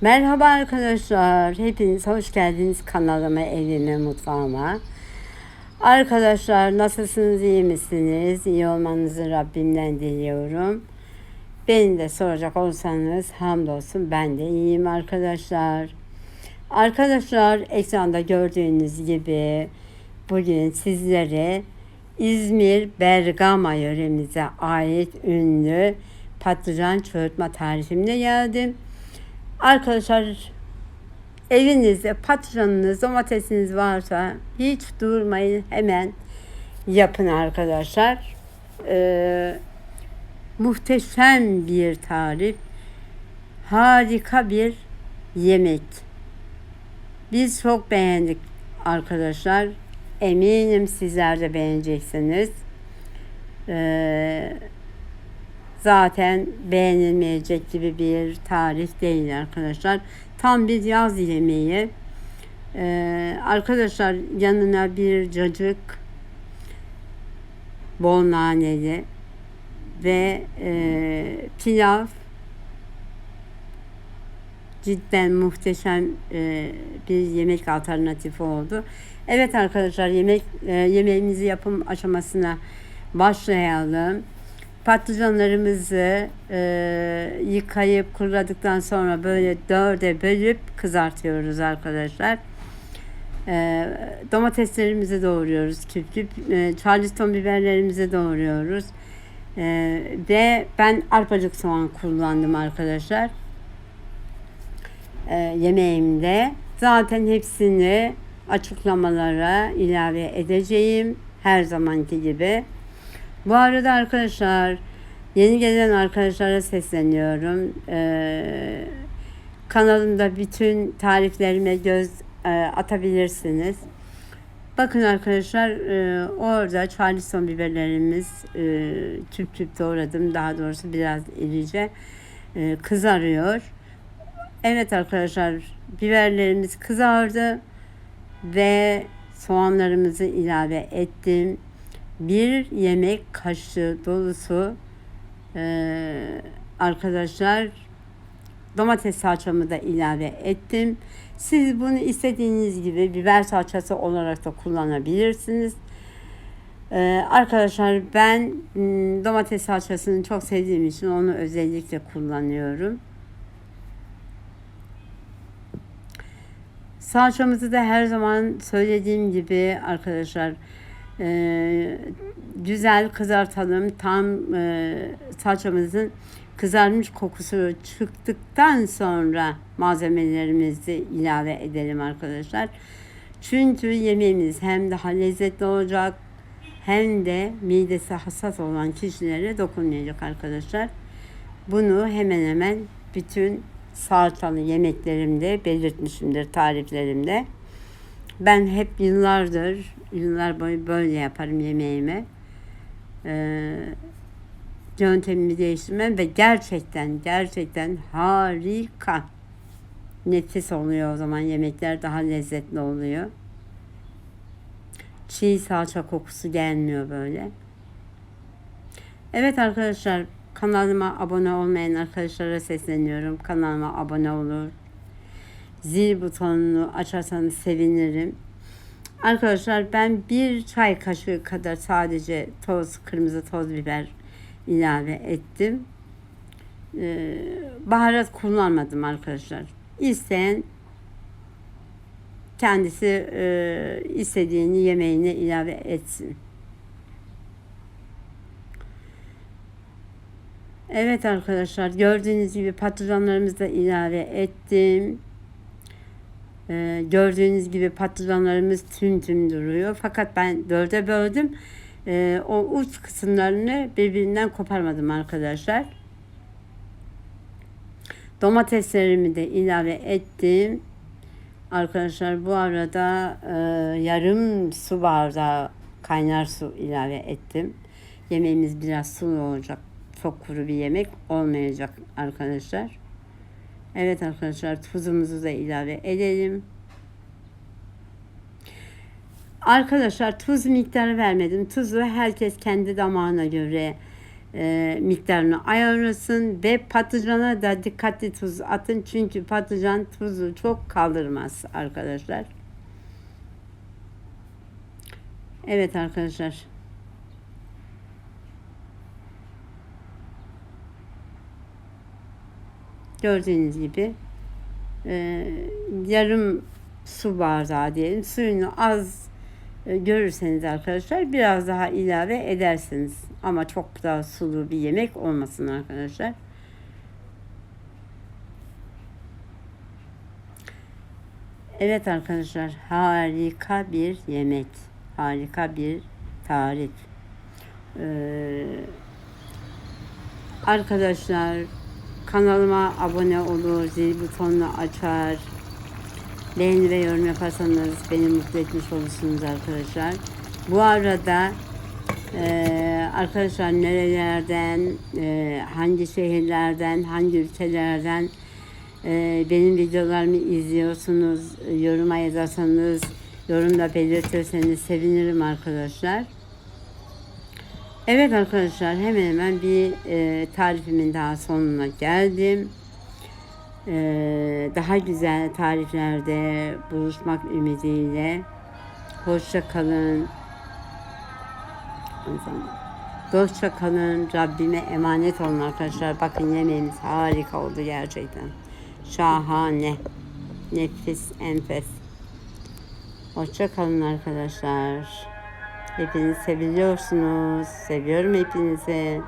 Merhaba arkadaşlar. Hepiniz hoş geldiniz kanalıma, evime, mutfağıma. Arkadaşlar nasılsınız, iyi misiniz? İyi olmanızı Rabbimden diliyorum. Beni de soracak olsanız hamdolsun ben de iyiyim arkadaşlar. Arkadaşlar ekranda gördüğünüz gibi bugün sizlere İzmir Bergama yöremize ait ünlü patlıcan çöğürtme tarifimle geldim. Arkadaşlar evinizde patlıcanınız, domatesiniz varsa hiç durmayın hemen yapın arkadaşlar. Ee, muhteşem bir tarif. Harika bir yemek. Biz çok beğendik arkadaşlar. Eminim sizler de beğeneceksiniz. Ee, zaten beğenilmeyecek gibi bir tarif değil arkadaşlar. Tam bir yaz yemeği. Ee, arkadaşlar yanına bir cacık bol naneli ve e, pilav cidden muhteşem e, bir yemek alternatifi oldu. Evet arkadaşlar yemek e, yemeğimizi yapım aşamasına başlayalım. Patlıcanlarımızı e, yıkayıp kuruladıktan sonra böyle dörde bölüp kızartıyoruz arkadaşlar. E, domateslerimizi doğruyoruz küp küp. E, charleston biberlerimizi doğruyoruz. E, ve ben arpacık soğan kullandım arkadaşlar. E, yemeğimde. Zaten hepsini açıklamalara ilave edeceğim. Her zamanki gibi. Bu arada arkadaşlar yeni gelen arkadaşlara sesleniyorum. Ee, kanalımda bütün tariflerime göz e, atabilirsiniz. Bakın arkadaşlar e, orada charleston biberlerimiz e, küp küp doğradım. Daha doğrusu biraz irice e, kızarıyor. Evet arkadaşlar biberlerimiz kızardı ve soğanlarımızı ilave ettim bir yemek kaşığı dolusu e, arkadaşlar domates salçamı da ilave ettim. Siz bunu istediğiniz gibi biber salçası olarak da kullanabilirsiniz. Ee, arkadaşlar ben domates salçasını çok sevdiğim için onu özellikle kullanıyorum. Salçamızı da her zaman söylediğim gibi arkadaşlar e, güzel kızartalım. Tam e, salçamızın kızarmış kokusu çıktıktan sonra malzemelerimizi ilave edelim arkadaşlar. Çünkü yemeğimiz hem daha lezzetli olacak hem de midesi hassas olan kişilere dokunmayacak arkadaşlar. Bunu hemen hemen bütün salçalı yemeklerimde belirtmişimdir tariflerimde. Ben hep yıllardır, yıllar boyu böyle yaparım yemeğimi. Ee, yöntemimi değiştirmem ve gerçekten, gerçekten harika. Nefis oluyor o zaman yemekler daha lezzetli oluyor. Çiğ salça kokusu gelmiyor böyle. Evet arkadaşlar kanalıma abone olmayan arkadaşlara sesleniyorum. Kanalıma abone olur zil butonunu açarsanız sevinirim. Arkadaşlar ben bir çay kaşığı kadar sadece toz, kırmızı toz biber ilave ettim. Ee, baharat kullanmadım arkadaşlar. İsteyen kendisi e, istediğini yemeğine ilave etsin. Evet arkadaşlar gördüğünüz gibi patlıcanlarımızı da ilave ettim. Ee, gördüğünüz gibi patlıcanlarımız tüm tüm duruyor. Fakat ben dörde böldüm. Ee, o uç kısımlarını birbirinden koparmadım arkadaşlar. Domateslerimi de ilave ettim. Arkadaşlar bu arada e, yarım su bardağı kaynar su ilave ettim. Yemeğimiz biraz sulu olacak. Çok kuru bir yemek olmayacak arkadaşlar. Evet arkadaşlar tuzumuzu da ilave edelim. Arkadaşlar tuz miktarı vermedim. Tuzu herkes kendi damağına göre e, miktarını ayarlasın ve patlıcana da dikkatli tuz atın çünkü patlıcan tuzu çok kaldırmaz arkadaşlar. Evet arkadaşlar. Gördüğünüz gibi e, yarım su bardağı diyelim. Suyunu az e, görürseniz arkadaşlar biraz daha ilave edersiniz. Ama çok da sulu bir yemek olmasın arkadaşlar. Evet arkadaşlar harika bir yemek. Harika bir tarif. Ee, arkadaşlar kanalıma abone olur, zil butonunu açar, beğeni ve yorum yaparsanız beni mutlu etmiş olursunuz arkadaşlar. Bu arada e, arkadaşlar nerelerden, e, hangi şehirlerden, hangi ülkelerden e, benim videolarımı izliyorsunuz, yoruma yazarsanız, yorumda belirtirseniz sevinirim arkadaşlar. Evet arkadaşlar hemen hemen bir e, tarifimin daha sonuna geldim. Ee, daha güzel tariflerde buluşmak ümidiyle. Hoşça kalın. Dostça kalın. Rabbime emanet olun arkadaşlar. Bakın yemeğimiz harika oldu gerçekten. Şahane. Nefis, enfes. Hoşça kalın arkadaşlar. Hepinizi seviyorsunuz. Seviyorum hepinizi.